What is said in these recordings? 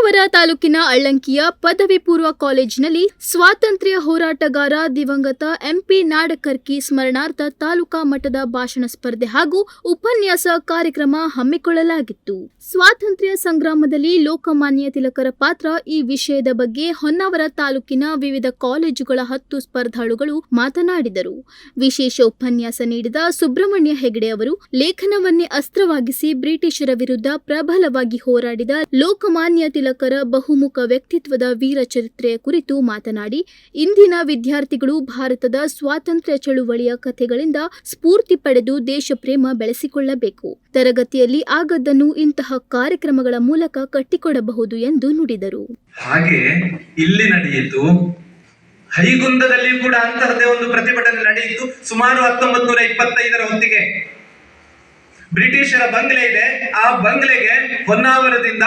ಹೊನ್ನಾವರ ತಾಲೂಕಿನ ಅಳ್ಳಂಕಿಯ ಪದವಿ ಪೂರ್ವ ಕಾಲೇಜಿನಲ್ಲಿ ಸ್ವಾತಂತ್ರ್ಯ ಹೋರಾಟಗಾರ ದಿವಂಗತ ಎಂಪಿ ನಾಡಕರ್ಕಿ ಸ್ಮರಣಾರ್ಥ ತಾಲೂಕಾ ಮಟ್ಟದ ಭಾಷಣ ಸ್ಪರ್ಧೆ ಹಾಗೂ ಉಪನ್ಯಾಸ ಕಾರ್ಯಕ್ರಮ ಹಮ್ಮಿಕೊಳ್ಳಲಾಗಿತ್ತು. ಸ್ವಾತಂತ್ರ್ಯ ಸಂಗ್ರಾಮದಲ್ಲಿ ಲೋಕಮಾನ್ಯ ತಿಲಕರ ಪಾತ್ರ ಈ ವಿಷಯದ ಬಗ್ಗೆ ಹೊನ್ನಾವರ ತಾಲೂಕಿನ ವಿವಿಧ ಕಾಲೇಜುಗಳ ಹತ್ತು ಸ್ಪರ್ಧಾಳುಗಳು ಮಾತನಾಡಿದರು. ವಿಶೇಷ ಉಪನ್ಯಾಸ ನೀಡಿದ ಸುಬ್ರಹ್ಮಣ್ಯ ಹೆಗಡೆ ಅವರು ಲೇಖನವನ್ನೇ ಅಸ್ತ್ರವಾಗಿಸಿ ಬ್ರಿಟಿಷರ ವಿರುದ್ಧ ಪ್ರಬಲವಾಗಿ ಹೋರಾಡಿದ ಲೋಕಮಾನ್ಯ ತಿಲಕರ ಬಹುಮುಖ ವ್ಯಕ್ತಿತ್ವದ ವೀರ ಚರಿತ್ರೆಯ ಕುರಿತು ಮಾತನಾಡಿ, ಇಂದಿನ ವಿದ್ಯಾರ್ಥಿಗಳು ಭಾರತದ ಸ್ವಾತಂತ್ರ್ಯ ಚಳುವಳಿಯ ಕಥೆಗಳಿಂದ ಸ್ಫೂರ್ತಿ ಪಡೆದು ದೇಶಪ್ರೇಮ ಬೆಳೆಸಿಕೊಳ್ಳಬೇಕು. ತರಗತಿಯಲ್ಲಿ ಆಗದ್ದನ್ನು ಇಂತಹ ಕಾರ್ಯಕ್ರಮಗಳ ಮೂಲಕ ಕಟ್ಟಿಕೊಡಬಹುದು ಎಂದು ನುಡಿದರು. ಹಾಗೆ ಇಲ್ಲಿ ನಡೆಯಿತು. ಹೈಗುಂದದಲ್ಲಿ ಕೂಡ ಅಂತಹದೇ ಒಂದು ಪ್ರತಿಭಟನೆ ನಡೆಯಿತು. ಸುಮಾರು ಹತ್ತೊಂಬತ್ ನೂರ ಇಪ್ಪತ್ತೈದರ ಹೊತ್ತಿಗೆ ಬ್ರಿಟಿಷರ ಬಂಗ್ಲೆ ಇದೆ. ಆ ಬಂಗ್ಲೆಗೆ ಹೊನ್ನಾವರದಿಂದ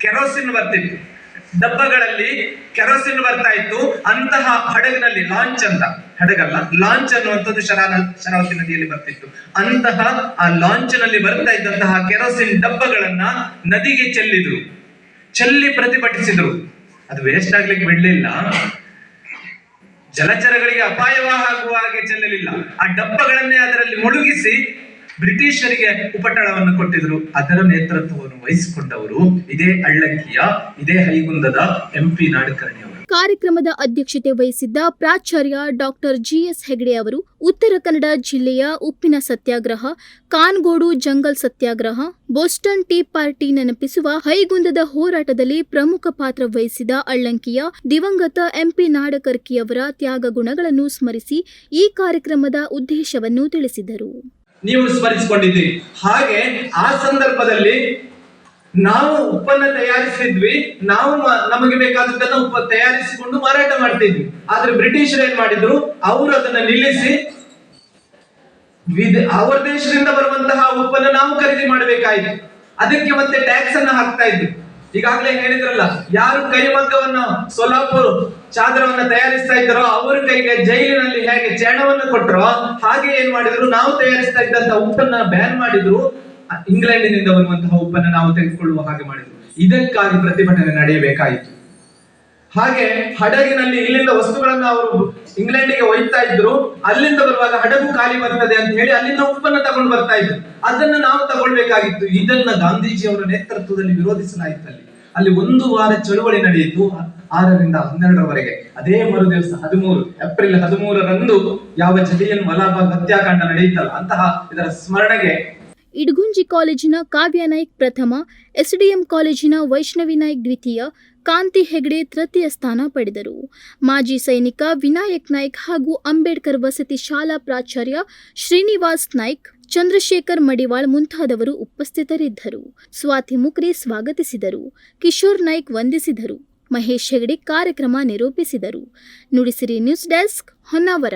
ಕೆರೋಸಿನ್ ಬರ್ತಿತ್ತು. ಡಬ್ಬಗಳಲ್ಲಿ ಕೆರೋಸಿನ್ ಬರ್ತಾ ಇತ್ತು. ಅಂತಹ ಹಡಗಿನಲ್ಲಿ ಲಾಂಚ್ ಅಂತ. ಹಡಗಲ್ಲ, ಲಾಂಚ್ ಅನ್ನುವಂಥದ್ದು ಶರಾನ, ಶರಾವತಿ ನದಿಯಲ್ಲಿ ಬರ್ತಿತ್ತು. ಅಂತಹ ಆ ಲಾಂಚ್ನಲ್ಲಿ ಬರ್ತಾ ಇದ್ದಂತಹ ಕೆರೋಸಿನ್ ಡಬ್ಬಗಳನ್ನ ನದಿಗೆ ಚೆಲ್ಲಿದ್ರು. ಚೆಲ್ಲಿ ಪ್ರತಿಭಟಿಸಿದ್ರು. ಅದು ವೇಸ್ಟ್ ಆಗ್ಲಿಕ್ಕೆ ಬಿಡ್ಲಿಲ್ಲ ಜಲಚರಗಳಿಗೆ ಅಪಾಯವಾಗುವ ಹಾಗೆ ಚೆಲ್ಲಲಿಲ್ಲ. ಆ ಡಬ್ಬಗಳನ್ನೇ ಅದರಲ್ಲಿ ಮುಳುಗಿಸಿ ಬ್ರಿಟಿಷರಿಗೆ ಉಪಟಳವನ್ನು ಕೊಟ್ಟಿದ್ರು ಅದರ ನೇತೃತ್ವವನ್ನು ವಹಿಸಿಕೊಂಡವರು ಇದೇ ಅಳ್ಳಂಕಿಯ ಇದೇ ಹೈಗುಂದದ ಎಂ ಪಿ ನಾಡಕರ್ಣಿ ಅವರು. ಕಾರ್ಯಕ್ರಮದ ಅಧ್ಯಕ್ಷತೆ ವಹಿಸಿದ್ದ ಪ್ರಾಚಾರ್ಯ ಡಾಕ್ಟರ್ ಜಿಎಸ್ ಹೆಗಡೆ ಅವರು ಉತ್ತರ ಕನ್ನಡ ಜಿಲ್ಲೆಯ ಉಪ್ಪಿನ ಸತ್ಯಾಗ್ರಹ, ಕಾನ್ಗೋಡು ಜಂಗಲ್ ಸತ್ಯಾಗ್ರಹ, ಬೋಸ್ಟನ್ ಟೀ ಪಾರ್ಟಿ ನೆನಪಿಸುವ ಹೈಗುಂದದ ಹೋರಾಟದಲ್ಲಿ ಪ್ರಮುಖ ಪಾತ್ರ ವಹಿಸಿದ ಅಳ್ಳಂಕಿಯ, ದಿವಂಗತ ಎಂಪಿ ನಾಡಕರ್ಕಿಯವರ ತ್ಯಾಗ ಗುಣಗಳನ್ನು ಸ್ಮರಿಸಿ ಈ ಕಾರ್ಯಕ್ರಮದ ಉದ್ದೇಶವನ್ನು ತಿಳಿಸಿದರು. ನೀವು ಸ್ಮರಿಸಿಕೊಂಡಿದ್ದೀರಿ. ಹಾಗೆ ಆ ಸಂದರ್ಭದಲ್ಲಿ ನಾವು ಉಪ್ಪನ್ನ ತಯಾರಿಸಿದ್ವಿ. ನಾವು ನಮಗೆ ಬೇಕಾದದ್ದನ್ನ ಉಪ್ಪ ತಯಾರಿಸಿಕೊಂಡು ಮಾರಾಟ ಮಾಡ್ತಿದ್ವಿ. ಆದ್ರೆ ಬ್ರಿಟಿಷರು ಏನ್ ಮಾಡಿದ್ರು? ಅವರು ಅದನ್ನ ನಿಲ್ಲಿಸಿ ಅವರ ದೇಶದಿಂದ ಬರುವಂತಹ ಉಪ್ಪನ್ನ ನಾವು ಖರೀದಿ ಮಾಡಬೇಕಾಯ್ತು. ಅದಕ್ಕೆ ಮತ್ತೆ ಟ್ಯಾಕ್ಸ್ ಅನ್ನ ಹಾಕ್ತಾ ಇದ್ವಿ. ಈಗಾಗಲೇ ಹೇಳಿದ್ರಲ್ಲ, ಯಾರು ಕೈಮಗ್ಗವನ್ನ ಸೋಲಾಪುರ್ ಚಾದರವನ್ನ ತಯಾರಿಸ್ತಾ ಇದ್ದಾರೋ, ಅವರ ಕೈಗೆ ಜೈಲಿನಲ್ಲಿ ಹೇಗೆ ಚೇಣವನ್ನು ಕೊಟ್ಟರೋ ಹಾಗೆ ಏನ್ ಮಾಡಿದ್ರು? ನಾವು ತಯಾರಿಸ್ತಾ ಇದ್ದಂತಹ ಉಪ್ಪನ್ನ ಬ್ಯಾನ್ ಮಾಡಿದ್ರು. ಇಂಗ್ಲೆಂಡಿನಿಂದ ಬರುವಂತಹ ಉಪ್ಪನ್ನ ನಾವು ತೆಗೆದುಕೊಳ್ಳುವ ಹಾಗೆ ಮಾಡಿದ್ರು. ಇದಕ್ಕಾಗಿ ಪ್ರತಿಭಟನೆ ನಡೆಯಬೇಕಾಯಿತು. ಹಾಗೆ ಹಡಗಿನಲ್ಲಿ ಇಲ್ಲಿಂದ ವಸ್ತುಗಳನ್ನ ಅವರು ಇಂಗ್ಲೆಂಡಿಗೆ ಒಯ್ತಾ ಇದ್ರು. ಅಲ್ಲಿಂದ ಬರುವಾಗ ಹಡಗು ಖಾಲಿ ಬರ್ತದೆ ಅಂತ ಹೇಳಿ ಅಲ್ಲಿಂದ ಉಪ್ಪನ್ನ ತಗೊಂಡು ಬರ್ತಾ ಇದ್ರು. ಅದನ್ನ ನಾವು ತಗೊಳ್ಬೇಕಾಗಿತ್ತು. ಇದನ್ನ ಗಾಂಧೀಜಿ ಅವರ ನೇತೃತ್ವದಲ್ಲಿ ವಿರೋಧಿಸಲಾಯಿತು ಅಲ್ಲಿ. ಅಲ್ಲಿ ಒಂದು ವಾರ ಚಳುವಳಿ ನಡೆಯಿತು ಆರರಿಂದ ಹನ್ನೆರಡರವರೆಗೆ. ಅದೇ ಮರು ದಿವಸ ಹದಿಮೂರು, ಏಪ್ರಿಲ್ ಹದಿಮೂರರಂದು ಯಾವ ಜಲಿಯನ್ ವಲಾಬಾಗ್ ಹತ್ಯಾಕಾಂಡ ನಡೆಯಿತಲ್ಲ, ಅಂತಹ ಇದರ ಸ್ಮರಣೆಗೆ ಇಡಗುಂಜಿ ಕಾಲೇಜಿನ ಕಾವ್ಯ ನಾಯ್ಕ್ ಪ್ರಥಮ, ಎಸ್ಡಿಎಂ ಕಾಲೇಜಿನ ವೈಷ್ಣವಿ ನಾಯ್ಕ್ ದ್ವಿತೀಯ, ಕಾಂತಿ ಹೆಗಡೆ ತೃತೀಯ ಸ್ಥಾನ ಪಡೆದರು. ಮಾಜಿ ಸೈನಿಕ ವಿನಾಯಕ್ ನಾಯ್ಕ್ ಹಾಗೂ ಅಂಬೇಡ್ಕರ್ ವಸತಿ ಶಾಲಾ ಪ್ರಾಚಾರ್ಯ ಶ್ರೀನಿವಾಸ್ ನಾಯ್ಕ್, ಚಂದ್ರಶೇಖರ್ ಮಡಿವಾಳ್ ಮುಂತಾದವರು ಉಪಸ್ಥಿತರಿದ್ದರು. ಸ್ವಾತಿ ಮುಕ್ರಿ ಸ್ವಾಗತಿಸಿದರು. ಕಿಶೋರ್ ನಾಯ್ಕ್ ವಂದಿಸಿದರು. ಮಹೇಶ್ ಹೆಗಡೆ ಕಾರ್ಯಕ್ರಮ ನಿರೂಪಿಸಿದರು. Nudisiri news desk Honnavar.